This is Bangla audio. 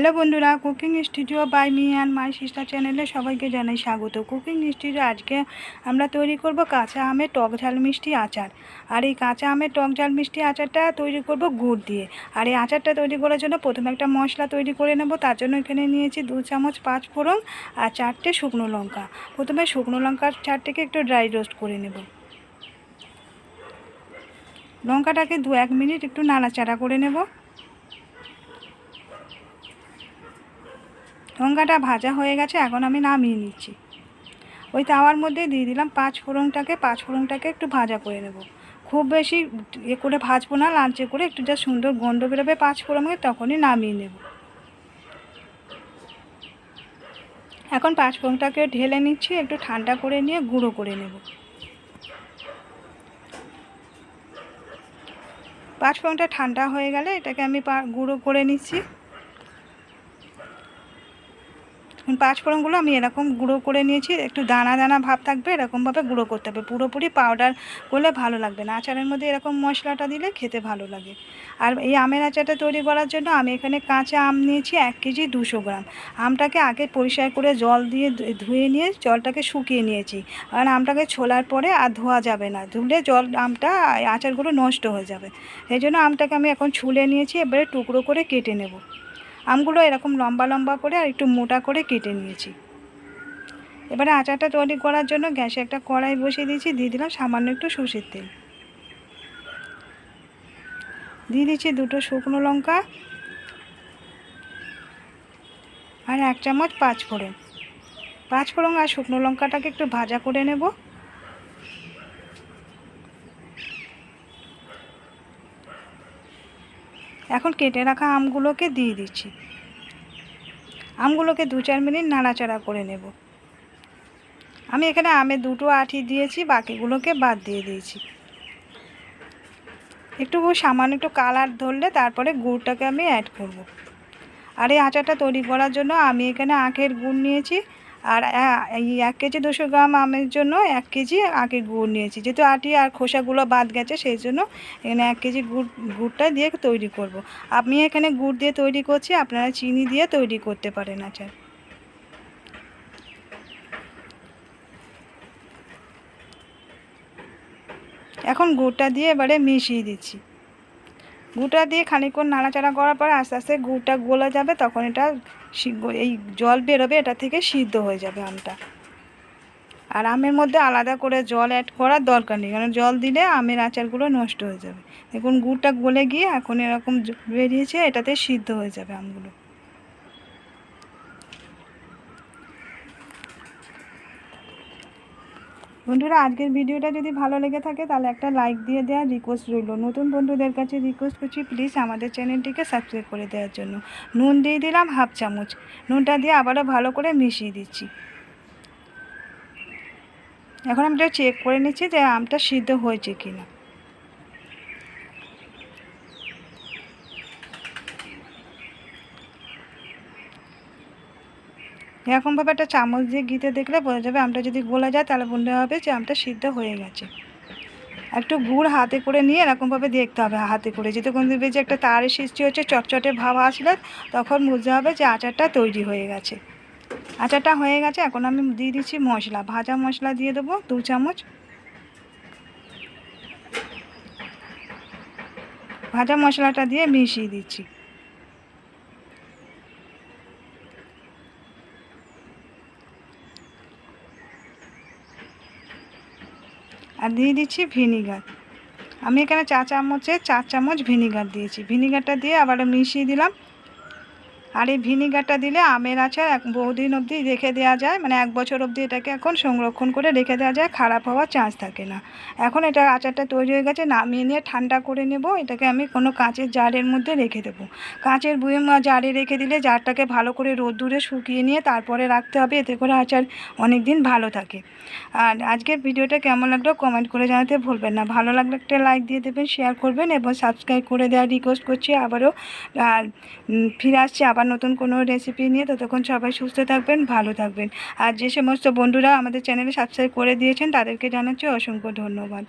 হ্যালো বন্ধুরা, cooking studio by me and my sister চ্যানেলে সবাইকে জানাই স্বাগত। কুকিং স্টুডিও আজকে আমরা তৈরি করব কাঁচা আমের টক ঝাল মিষ্টি আচার। আর এই কাঁচা আমের টক ঝাল মিষ্টি আচারটা তৈরি করব গুড় দিয়ে। আর এই আচারটা তৈরি করার জন্য প্রথমে একটা মশলা তৈরি করে নেব, তার জন্য এখানে নিয়েছি দু চামচ পাঁচ ফোড়ন আর চারটে শুকনো লঙ্কা। প্রথমে শুকনো লঙ্কার চারটেকে একটু ড্রাই রোস্ট করে নেব। লঙ্কাটাকে দু এক মিনিট একটু নাড়াচাড়া করে নেব। লঙ্কাটা ভাজা হয়ে গেছে, এখন আমি নামিয়ে নিচ্ছি। ওই তাওয়ার মধ্যে দিয়ে দিলাম পাঁচ ফোড়নটাকে পাঁচ ফোড়নটাকে একটু ভাজা করে নেব। খুব বেশি এ করে ভাজবো না লাঞ্চে করে একটু যা সুন্দর গন্ধ বেরোবে পাঁচ ফোড়নকে তখনই নামিয়ে নেব। এখন পাঁচ ফোড়নটাকে ঢেলে নিচ্ছি, একটু ঠান্ডা করে নিয়ে গুঁড়ো করে নেব। পাঁচ ফোড়নটা ঠান্ডা হয়ে গেলে এটাকে আমি গুঁড়ো করে নিচ্ছি। পাঁচ ফোড়নগুলো আমি এরকম গুঁড়ো করে নিয়েছি, একটু দানা দানা ভাব থাকবে, এরকমভাবে গুঁড়ো করতে হবে। পুরোপুরি পাউডার করলে ভালো লাগবে না। আচারের মধ্যে এরকম মশলাটা দিলে খেতে ভালো লাগে। আর এই আমের আচারটা তৈরি করার জন্য আমি এখানে কাঁচা আম নিয়েছি, এক কেজি দুশো গ্রাম। আমটাকে আগে পরিষ্কার করে জল দিয়ে ধুয়ে নিয়ে জলটাকে শুকিয়ে নিয়েছি। কারণ আমটাকে ছোলার পরে আর ধোয়া যাবে না। ধুলে জল, আমটা, আচারগুলো নষ্ট হয়ে যাবে। এই জন্য আমটাকে আমি এখন ছুলে নিয়েছি, এবারে টুকরো করে কেটে নেব। আমগুলো এরকম লম্বা লম্বা করে আর একটু মোটা করে কেটে নিয়েছি। এবারে আচারটা তৈরি করার জন্য গ্যাসে একটা কড়াই বসিয়ে দিয়েছি, দিয়ে দিলাম সামান্য একটু সর্ষের তেল। দিয়ে দিচ্ছি দুটো শুকনো লঙ্কা আর এক চামচ পাঁচ ফোড়ন পাঁচ ফোড়ন আর শুকনো লঙ্কাটাকে একটু ভাজা করে নেব। এখন কেটে রাখা আমগুলোকে দিয়ে দিচ্ছি। আমগুলোকে দু চার মিনিট নাড়াচাড়া করে নেব। আমি এখানে আমে দুটো আঠি দিয়েছি, বাকিগুলোকে বাদ দিয়ে দিয়েছি। একটু সামান্য একটু কালার ধরলে তারপরে গুড়টাকে আমি অ্যাড করব। আর এই আচারটা তৈরি করার জন্য আমি এখানে আখের গুড় নিয়েছি। আর এই এক কেজি দুশো গ্রাম আমের জন্য এক কেজি আগে গুড় নিয়েছি। যেহেতু আটি আর খোসাগুলো বাদ গেছে, সেই জন্য এখানে এক কেজি গুড়, গুড়টা দিয়ে তৈরি করব। আমি এখানে গুড় দিয়ে তৈরি করছি, আপনারা চিনি দিয়ে তৈরি করতে পারেন আচার। এখন গুড়টা দিয়ে এবারে মিশিয়ে দিচ্ছি। গুঁটা দিয়ে খানিকক্ষণ নাড়াচাড়া করার পর আস্তে আস্তে গুড়টা গলে যাবে, তখন এটা এই জল বেরোবে, এটা থেকে সিদ্ধ হয়ে যাবে আমটা। আর আমের মধ্যে আলাদা করে জল অ্যাড করার দরকার নেই, কারণ জল দিলে আমের আচারগুলো নষ্ট হয়ে যাবে। দেখুন, গুড়টা গলে গিয়ে এখন এরকম বেরিয়েছে, এটাতে সিদ্ধ হয়ে যাবে আমগুলো। বন্ধুরা, আজকের ভিডিওটা যদি ভালো লেগে থাকে, তাহলে একটা লাইক দিয়ে দেওয়ার রিকোয়েস্ট রইল। নতুন বন্ধুদের কাছে রিকোয়েস্ট করছি প্লিজ আমাদের চ্যানেলটিকে সাবস্ক্রাইব করে দেওয়ার জন্য। নুন দিয়ে দিলাম হাফ চামচ। নুনটা দিয়ে আবারও ভালো করে মিশিয়ে দিচ্ছি। এখন আমি চেক করে নিচ্ছি যে আমটা সিদ্ধ হয়েছে কিনা। এরকমভাবে একটা চামচ দিয়ে গিতে দেখলে বোঝা যাবে আমটা যদি গোলা যায় তাহলে মনে হবে যে আমটা সিদ্ধ হয়ে গেছে। একটু গুড় হাতে করে নিয়ে এরকমভাবে দেখতে হবে হাতে করে। যেতে কোন দেখবে যে একটা তারের সৃষ্টি হচ্ছে, চটচটে ভাব আসলে তখন বুঝতে হবে যে আচারটা তৈরি হয়ে গেছে। আচারটা হয়ে গেছে, এখন আমি দিয়ে দিচ্ছি মশলা। ভাজা মশলা দিয়ে দেবো দু চামচ। ভাজা মশলাটা দিয়ে মিশিয়ে দিচ্ছি। আর দিয়ে দিচ্ছি ভিনিগার। আমি এখানে চা চামচে চার চামচ ভিনিগার দিয়েছি। ভিনিগারটা দিয়ে আবার মিশিয়ে দিলাম। আর এই ভিনিগারটা দিলে আমের আচার এক বহুদিন অবধি রেখে দেওয়া যায়। মানে এক বছর অবধি এটাকে এখন সংরক্ষণ করে রেখে দেওয়া যায়, খারাপ হওয়ার চান্স থাকে না। এখন এটা আচারটা তৈরি হয়ে গেছে, নামিয়ে নিয়ে ঠান্ডা করে নেব, এটাকে আমি কোনো কাঁচের জারের মধ্যে রেখে দেবো। কাঁচের বুয়েম জারে রেখে দিলে জারটাকে ভালো করে রোদ্দুরে শুকিয়ে নিয়ে তারপরে রাখতে হবে, এতে করে আচার অনেক দিন ভালো থাকে। আর আজকের ভিডিওটা কেমন লাগল কমেন্ট করে জানাতে ভুলবেন না। ভালো লাগলে একটা লাইক দিয়ে দেবেন শেয়ার করবেন এবং সাবস্ক্রাইব করে দেওয়ার রিকোয়েস্ট করছি আবারও। আর ফিরে আসছি আবার আবার নতুন কোনো রেসিপি নিয়ে ততক্ষণ সবাই সুস্থ থাকবেন, ভালো থাকবেন। আর যে সমস্ত বন্ধুরা আমাদের চ্যানেলে সাবস্ক্রাইব করে দিয়েছেন, তাদেরকে জানাচ্ছি অসংখ্য ধন্যবাদ।